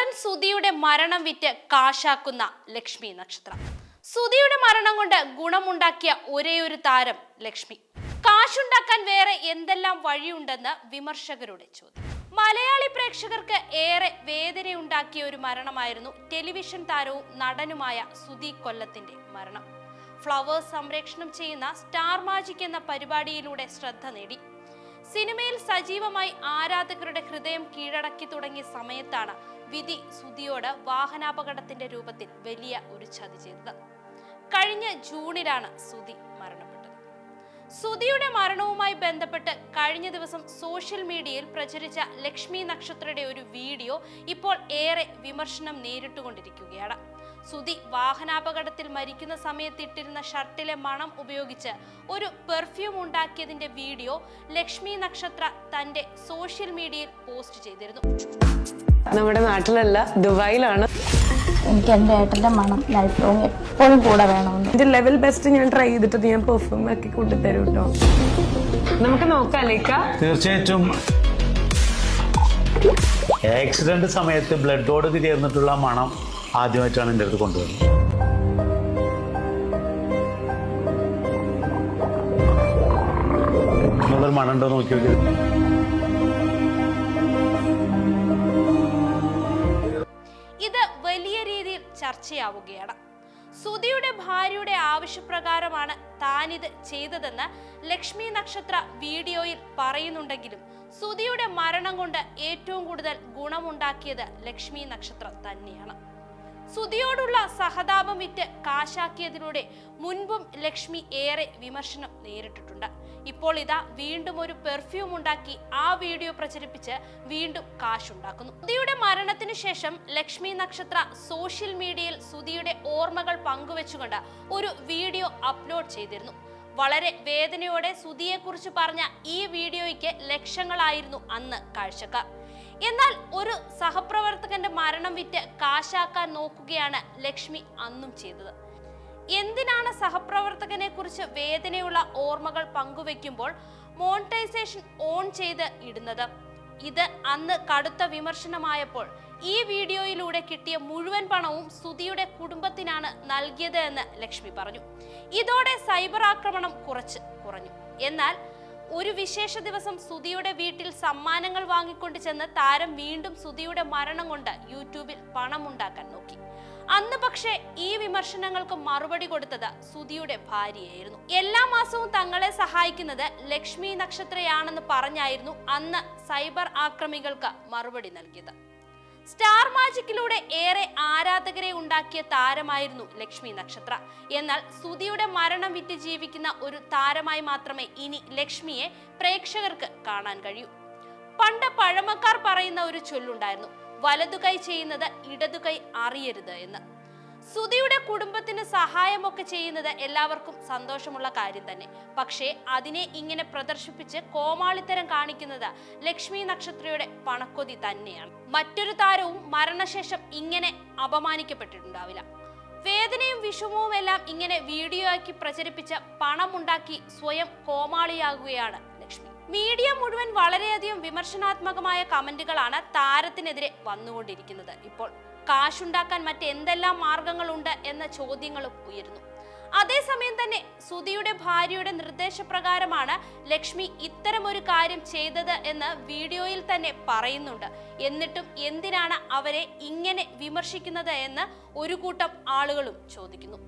നടൻ സുധിയുടെ മരണം വിറ്റ് കാശാക്കുന്ന ലക്ഷ്മി നക്ഷത്രം. സുധിയുടെ മരണം കൊണ്ട് ഗുണമുണ്ടാക്കിയ ഒരേയൊരു താരം ലക്ഷ്മി. കാശുണ്ടാക്കാൻ വേറെ എന്തെല്ലാം വഴിയുണ്ടെന്ന് വിമർശകരുടെ ചോദ്യം. മലയാളി പ്രേക്ഷകർക്ക് ഏറെ വേദനയുണ്ടാക്കിയ ഒരു മരണമായിരുന്നു ടെലിവിഷൻ താരവും നടനുമായ സുധി കൊല്ലത്തിന്റെ മരണം. ഫ്ലവേഴ്സ് സംരക്ഷണം ചെയ്യുന്ന സ്റ്റാർ മാജിക് എന്ന പരിപാടിയിലൂടെ ശ്രദ്ധ നേടി. സിനിമയിൽ സജീവമായി ആരാധകരുടെ ഹൃദയം കീഴടക്കി തുടങ്ങിയ സമയത്താണ് വിധി സുധിയോട് വാഹനാപകടത്തിന്റെ രൂപത്തിൽ വലിയ ഒരു ചതി ചെയ്തത്. കഴിഞ്ഞ ജൂണിലാണ് സുധി മരണപ്പെട്ടത് സുധിയുടെ മരണവുമായി ബന്ധപ്പെട്ട് കഴിഞ്ഞ ദിവസം സോഷ്യൽ മീഡിയയിൽ പ്രചരിച്ച ലക്ഷ്മി നക്ഷത്രയുടെ ഒരു വീഡിയോ ഇപ്പോൾ ഏറെ വിമർശനം നേരിട്ടുകൊണ്ടിരിക്കുകയാണ്. സുധി വാഹനാപകടത്തിൽ മരിക്കുന്ന സമയത്ത് ഇട്ടിരുന്ന ഷർട്ടിലെ മണം ഉപയോഗിച്ച് ഒരു പെർഫ്യൂം ഉണ്ടാക്കിയതിന്റെ വീഡിയോ ലക്ഷ്മി നക്ഷത്ര തന്റെ സോഷ്യൽ മീഡിയയിൽ പോസ്റ്റ് ചെയ്തിരുന്നു. നമ്മുടെ നാട്ടിലല്ല ദുബായിലാണ്. എനിക്ക് എന്റെ ഏട്ടന്റെ മണം ലൈഫ് ലോങ് എപ്പോഴും കൂടെ വേണമെന്ന്. ലെവൽ ബെസ്റ്റ് ഞാൻ ട്രൈ ചെയ്തിട്ട് ഞാൻ പെർഫ്യൂം ആക്കി കൊണ്ടുതരും കേട്ടോ നമുക്ക് നോക്കാം ലേക്ക തീർച്ചയായിട്ടും. ആക്സിഡന്റ് സമയത്ത് ബ്ലഡോട് ചേർന്നിട്ടുള്ള മണം ആദ്യമായിട്ടാണ് എന്റെ അടുത്ത് കൊണ്ടുവരുന്നത്. മണുണ്ടോ മണം ഉണ്ടോ നോക്കി നോക്കി. ഇത് വലിയ രീതിയിൽ ചർച്ചയാവുകയാണ്. സുധിയുടെ ഭാര്യയുടെ ആവശ്യപ്രകാരമാണ് താനിത് ചെയ്തതെന്ന് ലക്ഷ്മി നക്ഷത്ര വീഡിയോയിൽ പറയുന്നുണ്ടെങ്കിലും സുധിയുടെ മരണം കൊണ്ട് ഏറ്റവും കൂടുതൽ ഗുണമുണ്ടാക്കിയത് ലക്ഷ്മി നക്ഷത്രം തന്നെയാണ്. സുധിയോടുള്ള സഹതാപം വിറ്റ് കാശാക്കിയതിലൂടെ മുൻപും ലക്ഷ്മി ഏറെ വിമർശനം നേരിട്ടിട്ടുണ്ട്. ഇപ്പോൾ ഇതാ വീണ്ടും ഒരു പെർഫ്യൂം ഉണ്ടാക്കി ആ വീഡിയോ പ്രചരിപ്പിച്ച് വീണ്ടും കാശുണ്ടാക്കുന്നു. സുധിയുടെ മരണത്തിന് ശേഷം ലക്ഷ്മി നക്ഷത്ര സോഷ്യൽ മീഡിയയിൽ സുധിയുടെ ഓർമ്മകൾ പങ്കുവെച്ചുകൊണ്ട് ഒരു വീഡിയോ അപ്ലോഡ് ചെയ്തിരുന്നു. വളരെ വേദനയോടെ സുധിയെക്കുറിച്ച് പറഞ്ഞ ഈ വീഡിയോയ്ക്ക് ലക്ഷങ്ങളായിരുന്നു അന്ന് കാഴ്ചക്കാർ. എന്നാൽ ഒരു സഹപ്രവർത്തകന്റെ മരണം വിറ്റ് കാശാക്കാൻ നോക്കുകയാണ് ലക്ഷ്മി അന്നും ചെയ്തത്. എന്തിനാണ് സഹപ്രവർത്തകനെ കുറിച്ച് വേദനയുള്ള ഓർമ്മകൾ പങ്കുവെക്കുമ്പോൾ മോണിറ്റൈസേഷൻ ഓൺ ചെയ്ത് ഇടുന്നത്? ഇത് അന്ന് കടുത്ത വിമർശനമായപ്പോൾ ഈ വീഡിയോയിലൂടെ കിട്ടിയ മുഴുവൻ പണവും സുധിയുടെ കുടുംബത്തിനാണ് നൽകിയത് എന്ന് ലക്ഷ്മി പറഞ്ഞു. ഇതോടെ സൈബർ ആക്രമണം കുറച്ച് കുറഞ്ഞു. എന്നാൽ ഒരു വിശേഷ ദിവസം സുധിയുടെ വീട്ടിൽ സമ്മാനങ്ങൾ വാങ്ങിക്കൊണ്ട് ചെന്ന് താരം വീണ്ടും സുധിയുടെ മരണം കൊണ്ട് യൂട്യൂബിൽ പണമുണ്ടാക്കാൻ നോക്കി. അന്ന് പക്ഷേ ഈ വിമർശനങ്ങൾക്ക് മറുപടി കൊടുത്തത് സുധിയുടെ ഭാര്യയായിരുന്നു. എല്ലാ മാസവും തങ്ങളെ സഹായിക്കുന്നത് ലക്ഷ്മി നക്ഷത്രയാണെന്ന് പറഞ്ഞായിരുന്നു അന്ന് സൈബർ ആക്രമികൾക്ക് മറുപടി നൽകിയത്. സ്റ്റാർ മാജിക്കിലൂടെ ഏറെ ആരാധകരെ ഉണ്ടാക്കിയ താരമായിരുന്നു ലക്ഷ്മി നക്ഷത്ര. എന്നാൽ സുധിയുടെ മരണം വിറ്റ് ജീവിക്കുന്ന ഒരു താരമായി മാത്രമേ ഇനി ലക്ഷ്മിയെ പ്രേക്ഷകർക്ക് കാണാൻ കഴിയൂ. പണ്ട് പഴമക്കാർ പറയുന്ന ഒരു ചൊല്ലുണ്ടായിരുന്നു വലതുകൈ ചെയ്യുന്നത് ഇടതുകൈ അറിയരുത് എന്ന്. സുധിയുടെ കുടുംബത്തിന് സഹായമൊക്കെ ചെയ്യുന്നത് എല്ലാവർക്കും സന്തോഷമുള്ള കാര്യം തന്നെ. പക്ഷേ അതിനെ ഇങ്ങനെ പ്രദർശിപ്പിച്ച് കോമാളിത്തരം കാണിക്കുന്നത് ലക്ഷ്മി നക്ഷത്രയുടെ പണക്കൊതി തന്നെയാണ്. മറ്റൊരു താരവും മരണശേഷം ഇങ്ങനെ അപമാനിക്കപ്പെട്ടിട്ടുണ്ടാവില്ല. വേദനയും വിഷമവും എല്ലാം ഇങ്ങനെ വീഡിയോ ആക്കി പ്രചരിപ്പിച്ച് പണമുണ്ടാക്കി സ്വയം കോമാളിയാകുകയാണ് മീഡിയ മുഴുവൻ വളരെയധികം വിമർശനാത്മകമായ കമന്റുകളാണ് താരത്തിനെതിരെ വന്നുകൊണ്ടിരിക്കുന്നത്. ഇപ്പോൾ കാശുണ്ടാക്കാൻ മറ്റെന്തെല്ലാം മാർഗങ്ങളുണ്ട് എന്ന ചോദ്യങ്ങളും ഉയരുന്നു. അതേസമയം തന്നെ സുധിയുടെ ഭാര്യയുടെ നിർദ്ദേശപ്രകാരമാണ് ലക്ഷ്മി ഇത്തരമൊരു കാര്യം ചെയ്തത് എന്ന് വീഡിയോയിൽ തന്നെ പറയുന്നുണ്ട്. എന്നിട്ടും എന്തിനാണ് അവരെ ഇങ്ങനെ വിമർശിക്കുന്നത് എന്ന് ഒരു കൂട്ടം ആളുകളും ചോദിക്കുന്നു.